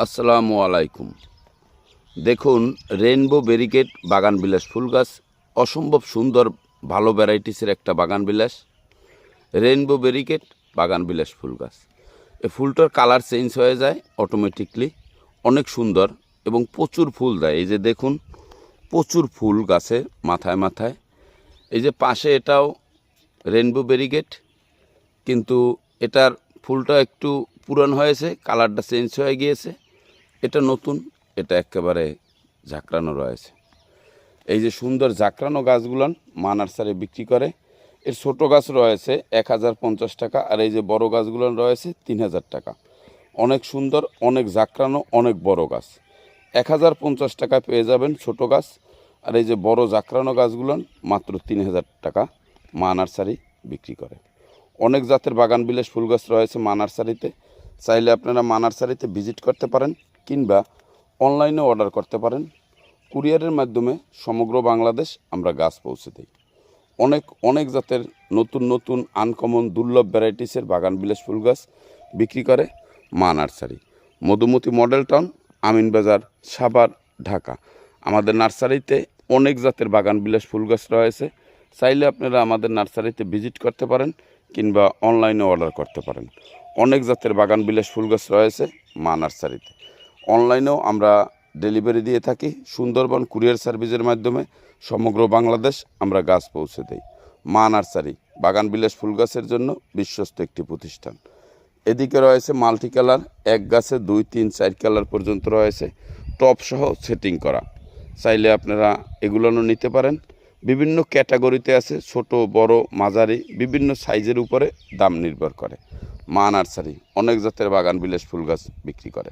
আসসালামু আলাইকুম। দেখুন, রেইনবো ব্যারিকেড বাগান বিলাস ফুল গাছ অসম্ভব সুন্দর, ভালো ভ্যারাইটিসের একটা বাগান বিলাস রেইনবো ব্যারিকেড বাগান বিলাস ফুল গাছ এই ফুলটার কালার চেঞ্জ হয়ে যায় অটোমেটিকলি, অনেক সুন্দর এবং প্রচুর ফুল দেয়। এই যে দেখুন, প্রচুর ফুল গাছে, মাথায় মাথায়। এই যে পাশে এটাও রেইনবো ব্যারিকেড, কিন্তু এটার ফুলটা একটু পুরান হয়েছে, কালারটা চেঞ্জ হয়ে গিয়েছে। এটা নতুন, এটা একেবারে ঝাঁকড়ানো রয়েছে। এই যে সুন্দর ঝাঁকড়ানো গাছগুলান মা নার্সারি বিক্রি করে, এর ছোট গাছ রয়েছে এক হাজার পঞ্চাশ টাকা আর এই যে বড় গাছগুলান রয়েছে তিন হাজার টাকা। অনেক সুন্দর, অনেক ঝাঁকড়ানো, অনেক বড় গাছ। এক হাজার পঞ্চাশ টাকায় পেয়ে যাবেন ছোট গাছ আর এই যে বড় ঝাঁকড়ানো গাছগুলান মাত্র তিন হাজার টাকা মা নার্সারি বিক্রি করে। অনেক জাতের বাগান বিলাস ফুল গাছ রয়েছে মা নার্সারিতে চাইলে আপনারা মা নার্সারিতে ভিজিট করতে পারেন। কিংবা অনলাইনে অর্ডার করতে পারেন। কুরিয়ারের মাধ্যমে সমগ্র বাংলাদেশ আমরা গাছ পৌঁছে দিই। অনেক অনেক জাতের নতুন নতুন আনকমন দুর্লভ ভ্যারাইটিসের বাগান বিলাস ফুল গাছ বিক্রি করে Maa nursery. Madhumati model town Aminbazar Savar, Dhaka. আমাদের নার্সারিতে অনেক জাতের বাগান বিলাস ফুল গাছ রয়েছে। চাইলে আপনারা আমাদের নার্সারিতে ভিজিট করতে পারেন কিংবা অনলাইনে অর্ডার করতে পারেন। অনেক জাতের বাগান বিলাস ফুল গাছ রয়েছে মা নার্সারিতে। অনলাইনেও আমরা ডেলিভারি দিয়ে থাকি। সুন্দরবন কুরিয়ার সার্ভিসের মাধ্যমে সমগ্র বাংলাদেশ আমরা গাছ পৌঁছে দেই। মা নার্সারি, বাগান বিলাস ফুল গাছের জন্য বিশ্বস্ত একটি প্রতিষ্ঠান। এদিকে রয়েছে মাল্টি কালার, এক গাছে দুই, তিন, চার কালার পর্যন্ত রয়েছে। টপ সহ সেটিং করা। চাইলে আপনারা এগুলোও নিতে পারেন। বিভিন্ন ক্যাটাগরিতে আছে ছোট, বড়, মাঝারি, বিভিন্ন সাইজের উপরে দাম নির্ভর করে। মা নার্সারি অনেক জাতের বাগান বিলাস ফুল গাছ বিক্রি করে।